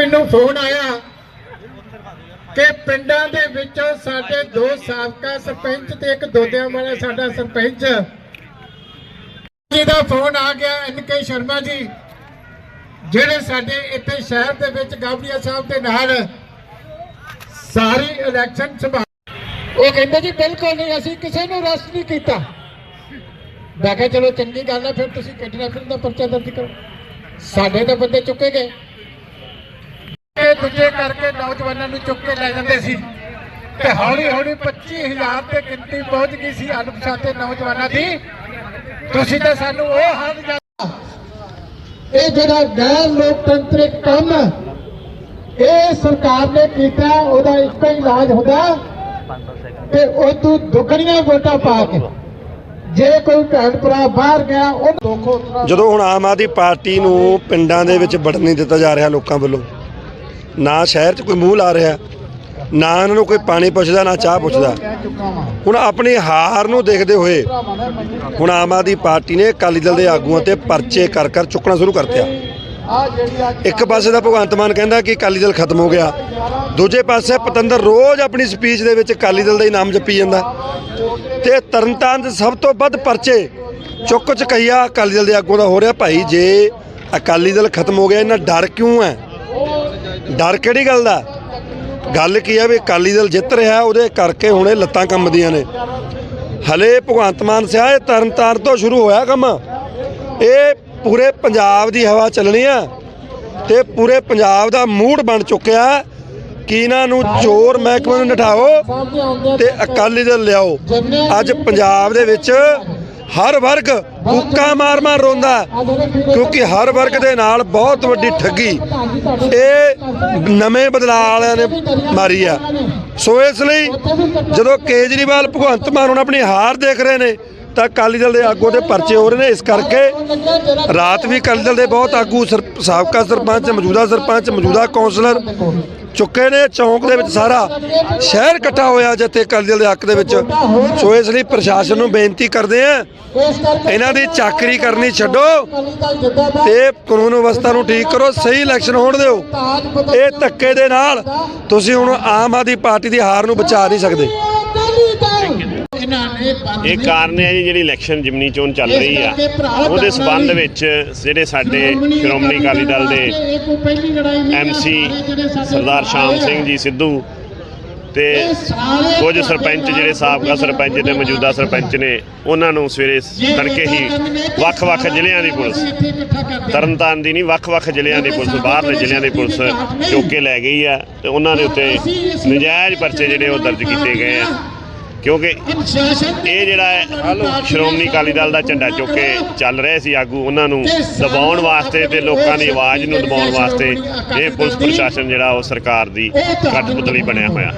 ਮੈਨੂੰ ਫੋਨ ਆਇਆ ਕਿ ਪਿੰਡਾਂ ਦੇ ਵਿੱਚੋਂ ਸਾਡੇ ਦੋ ਸਾਬਕਾ ਸਰਪੰਚ ਤੇ ਇੱਕ ਦੋਦਿਆਂ ਵਾਲਾ ਸਾਡਾ ਸਰਪੰਚ। ਜੀ ਦਾ ਫੋਨ ਆ ਗਿਆ ਐਨ ਕੇ ਸ਼ਰਮਾ ਜੀ, ਜਿਹੜੇ ਸਾਡੇ ਇੱਥੇ ਸ਼ਹਿਰ ਦੇ ਵਿੱਚ ਗਾਬੜੀਆ ਸਾਹਿਬ ਦੇ ਨਾਲ ਸਾਰੀ ਇਲੈਕਸ਼ਨ ਸੰਭਾਲ ਉਹ ਕਹਿੰਦੇ ਜੀ ਬਿਲਕੁਲ ਨਹੀਂ, ਅਸੀਂ ਕਿਸੇ ਨੂੰ ਅਰੈਸਟ ਨਹੀਂ ਕੀਤਾ। ਮੈਂ ਕਿਹਾ ਚਲੋ ਚੰਗੀ ਗੱਲ ਹੈ, ਫਿਰ ਤੁਸੀਂ ਕਿਡਨੈਪਿੰਗ ਦਾ ਪਰਚਾ ਦਰਜ ਕਰੋ। ਸਾਡੇ ਤਾਂ ਬੰਦੇ ਚੁੱਕੇ ਗਏ। ਦੂਜੇ ਕਰਕੇ ਨੌਜਵਾਨਾਂ ਨੂੰ ਚੁੱਕ ਕੇ ਲੈ ਜਾਂਦੇ ਸੀ। ਤੇ ਹੌਲੀ ਹੌਲੀ 25000 ਤੇ ਗਿਣਤੀ ਪਹੁੰਚ ਗਈ ਸੀ ਅਣਪਛਾਤੇ ਨੌਜਵਾਨਾਂ ਦੀ। ਤੁਸੀਂ ਤਾਂ ਸਾਨੂੰ ਉਹ ਹਾਲ ਜਾ ਇਹ ਜਿਹੜਾ ਗੈਰ ਲੋਕਤੰਤਰਿਕ ਕੰਮ ਇਹ ਸਰਕਾਰ ਨੇ ਕੀਤਾ ਉਹਦਾ ਇੱਕੋ ਹੀ ਇਲਾਜ ਹੁੰਦਾ। ਕਿ ਉਹ ਤੂੰ ਦੁੱਗਣੀਆਂ ਵੋਟਾਂ ਪਾ ਕੇ ਜੇ ਕੋਈ ਭੈਣ ਭਰਾ ਬਾਹਰ ਗਿਆ ਉਹ ਜਦੋਂ ਹੁਣ ਆਮ ਆਦਮੀ ਪਾਰਟੀ ਨੂੰ ਪਿੰਡਾਂ ਦੇ ਵਿੱਚ ਵੜਨ ਨਹੀਂ ਦਿੱਤਾ ਜਾ ਰਿਹਾ ਲੋਕਾਂ ਵੱਲੋਂ ਨਾ ਸ਼ਹਿਰ 'ਚ ਕੋਈ ਮੂੰਹ ਲਾ ਰਿਹਾ, ਨਾ ਇਹਨਾਂ ਨੂੰ ਕੋਈ ਪਾਣੀ ਪੁੱਛਦਾ, ਨਾ ਚਾਹ ਪੁੱਛਦਾ। ਹੁਣ ਆਪਣੀ ਹਾਰ ਨੂੰ ਦੇਖਦੇ ਹੋਏ ਹੁਣ ਆਮ ਆਦਮੀ ਪਾਰਟੀ ਨੇ ਅਕਾਲੀ ਦਲ ਦੇ ਆਗੂਆਂ ਤੇ ਪਰਚੇ ਕਰ ਕਰ ਚੁੱਕਣਾ ਸ਼ੁਰੂ ਕਰਤਿਆ ਆ ਇੱਕ ਪਾਸੇ ਦਾ ਭਗਵੰਤ ਮਾਨ ਕਹਿੰਦਾ ਕਿ ਅਕਾਲੀ ਦਲ ਖਤਮ ਹੋ ਗਿਆ, ਦੂਜੇ ਪਾਸੇ ਪਤੰਦਰ ਰੋਜ਼ ਆਪਣੀ ਸਪੀਚ ਦੇ ਵਿੱਚ ਅਕਾਲੀ ਦਲ ਦਾ ਹੀ ਨਾਮ ਜਪੀ ਜਾਂਦਾ। ਤੇ ਤਰਨਤਾਰਨ 'ਚ ਸਭ ਤੋਂ ਵੱਧ ਪਰਚੇ ਚੁੱਕ ਚੁਕਈਆ ਅਕਾਲੀ ਦਲ ਦੇ ਆਗੂਆਂ ਦਾ ਹੋ ਰਿਹਾ। ਭਾਈ, ਜੇ ਅਕਾਲੀ ਦਲ ਖਤਮ ਹੋ ਗਿਆ ਇਹਨਾਂ ਡਰ ਕਿਉਂ ਹੈ? ਡਰ ਕਿਹੜੀ ਗੱਲ ਦਾ? ਗੱਲ ਕੀ ਹੈ ਵੀ ਅਕਾਲੀ ਦਲ ਜਿੱਤ ਰਿਹਾ, ਉਹਦੇ ਕਰਕੇ ਹੁਣੇ ਲੱਤਾਂ ਕੰਬਦੀਆਂ ਨੇ। ਹਲੇ ਭਗਵੰਤ ਮਾਨ ਸਿਆ, ਇਹ ਤਰਨਤਾਰਨ ਤੋਂ ਸ਼ੁਰੂ ਹੋਇਆ ਕੰਮ। ਇਹ ਪੂਰੇ ਪੰਜਾਬ ਦੀ ਹਵਾ ਚੱਲਣੀ ਆ ਤੇ ਪੂਰੇ ਪੰਜਾਬ ਦਾ ਮੂਡ ਬਣ ਚੁੱਕਿਆ ਕਿ ਇਹਨਾਂ ਨੂੰ ਚੋਰ ਮਹਿਕਮੇ ਨੂੰ ਨਠਾਓ ਸਾਹਮਣੇ ਤੇ ਅਕਾਲੀ ਦਲ ਲਿਆਓ। ਅੱਜ ਪੰਜਾਬ ਦੇ ਵਿੱਚ ਹਰ ਵਰਗ ਕੁੱਕਾ ਮਾਰ ਮਾਰ ਰੋਂਦਾ ਕਿਉਂਕਿ ਹਰ ਵਰਗ ਦੇ ਨਾਲ ਬਹੁਤ ਵੱਡੀ ਠੱਗੀ। ਇਹ ਨਵੇਂ ਬਦਲਾਅ ਵਾਲਿਆਂ ਨੇ ਮਾਰੀ ਆ। ਸੋ ਇਸ ਲਈ ਜਦੋਂ ਕੇਜਰੀਵਾਲ, ਭਗਵੰਤ ਮਾਨ ਹੁਣ ਆਪਣੀ ਹਾਰ ਦੇਖ ਰਹੇ ਨੇ, ਤਾਂ ਅਕਾਲੀ ਦਲ ਦੇ ਆਗੂ ਦੇ ਪਰਚੇ ਹੋ ਰਹੇ ਨੇ। ਇਸ ਕਰਕੇ ਰਾਤ ਵੀ ਅਕਾਲੀ ਦਲ ਦੇ ਬਹੁਤ ਆਗੂ ਸਰ- ਸਾਬਕਾ ਸਰਪੰਚ, ਮੌਜੂਦਾ ਸਰਪੰਚ, ਮੌਜੂਦਾ ਕੌਂਸਲਰ ਚੁੱਕੇ ਨੇ, ਚੌਂਕ ਦੇ ਵਿੱਚ ਸਾਰਾ ਸ਼ਹਿਰ ਇਕੱਠਾ ਹੋਇਆ ਜਿੱਥੇ ਅਕਾਲੀ ਦਲ ਦੇ ਹੱਕ ਦੇ ਵਿੱਚ। ਸੋ ਇਸ ਲਈ ਪ੍ਰਸ਼ਾਸਨ ਨੂੰ ਬੇਨਤੀ ਕਰਦੇ ਆ, ਇਹਨਾਂ ਦੀ ਚਾਕਰੀ ਕਰਨੀ ਛੱਡੋ ਤੇ ਕਾਨੂੰਨ ਵਿਵਸਥਾ ਨੂੰ ਠੀਕ ਕਰੋ, ਸਹੀ ਇਲੈਕਸ਼ਨ ਹੋਣ ਦਿਓ। ਇਹ ਧੱਕੇ ਦੇ ਨਾਲ ਤੁਸੀਂ ਹੁਣ ਆਮ ਆਦਮੀ ਪਾਰਟੀ ਦੀ ਹਾਰ ਨੂੰ ਬਚਾ ਨਹੀਂ ਸਕਦੇ ਅਕਾਲੀ ਦਲ ਇਹਨਾਂ ਨੇ ਬੰਦ ਇਹ ਕਾਰਨ ਹੈ ਜੀ ਜਿਹੜੀ ਇਲੈਕਸ਼ਨ ਜਿਮਨੀ ਚੋਣ ਚੱਲ ਰਹੀ ਆ ਉਹਦੇ ਸਬੰਧ ਵਿੱਚ ਜਿਹੜੇ ਸਾਡੇ ਸ਼੍ਰੋਮਣੀ ਅਕਾਲੀ ਦਲ ਦੇ। ਐਮਸੀ ਸਰਦਾਰ ਸ਼ਾਮ ਸਿੰਘ ਜੀ ਸਿੱਧੂ ਤੇ ਕੁਝ ਸਰਪੰਚ ਜਿਹੜੇ ਸਾਬਕਾ ਸਰਪੰਚ ਤੇ ਮੌਜੂਦਾ ਸਰਪੰਚ ਨੇ ਉਹਨਾਂ ਨੂੰ ਸਵੇਰੇ ਤੜਕੇ ਹੀ ਵੱਖ-ਵੱਖ ਜ਼ਿਲ੍ਹਿਆਂ ਦੀ ਪੁਲਿਸ। ਤਰਨਤਾਰਨ ਦੀ ਨਹੀਂ ਵੱਖ-ਵੱਖ ਜ਼ਿਲ੍ਹਿਆਂ ਦੀ ਪੁਲਿਸ ਬਾਹਰਲੇ ਜ਼ਿਲ੍ਹਿਆਂ ਦੀ ਪੁਲਿਸ ਚੁੱਕ ਕੇ ਲੈ ਗਈ ਆ ਤੇ ਉਹਨਾਂ ਦੇ ਉੱਤੇ ਨਜਾਇਜ਼ ਪਰਚੇ ਜਿਹੜੇ ਉਹ ਦਰਜ ਕੀਤੇ ਗਏ ਆ ਕਿਉਂਕਿ ਇਹ ਜਿਹੜਾ ਹੈ ਸ਼੍ਰੋਮਣੀ ਅਕਾਲੀ ਦਲ ਦਾ ਝੰਡਾ ਚੁੱਕ ਕੇ ਚੱਲ ਰਹੇ ਸੀ ਆਗੂ ਉਹਨਾਂ ਨੂੰ ਦਬਾਉਣ ਵਾਸਤੇ ਤੇ ਲੋਕਾਂ ਦੀ ਆਵਾਜ਼ ਨੂੰ ਦਬਾਉਣ ਵਾਸਤੇ ਇਹ ਪੁਲਿਸ ਪ੍ਰਸ਼ਾਸਨ ਜਿਹੜਾ ਉਹ ਸਰਕਾਰ ਦੀ ਕਠਪੁਤਲੀ ਬਣਿਆ ਹੋਇਆ।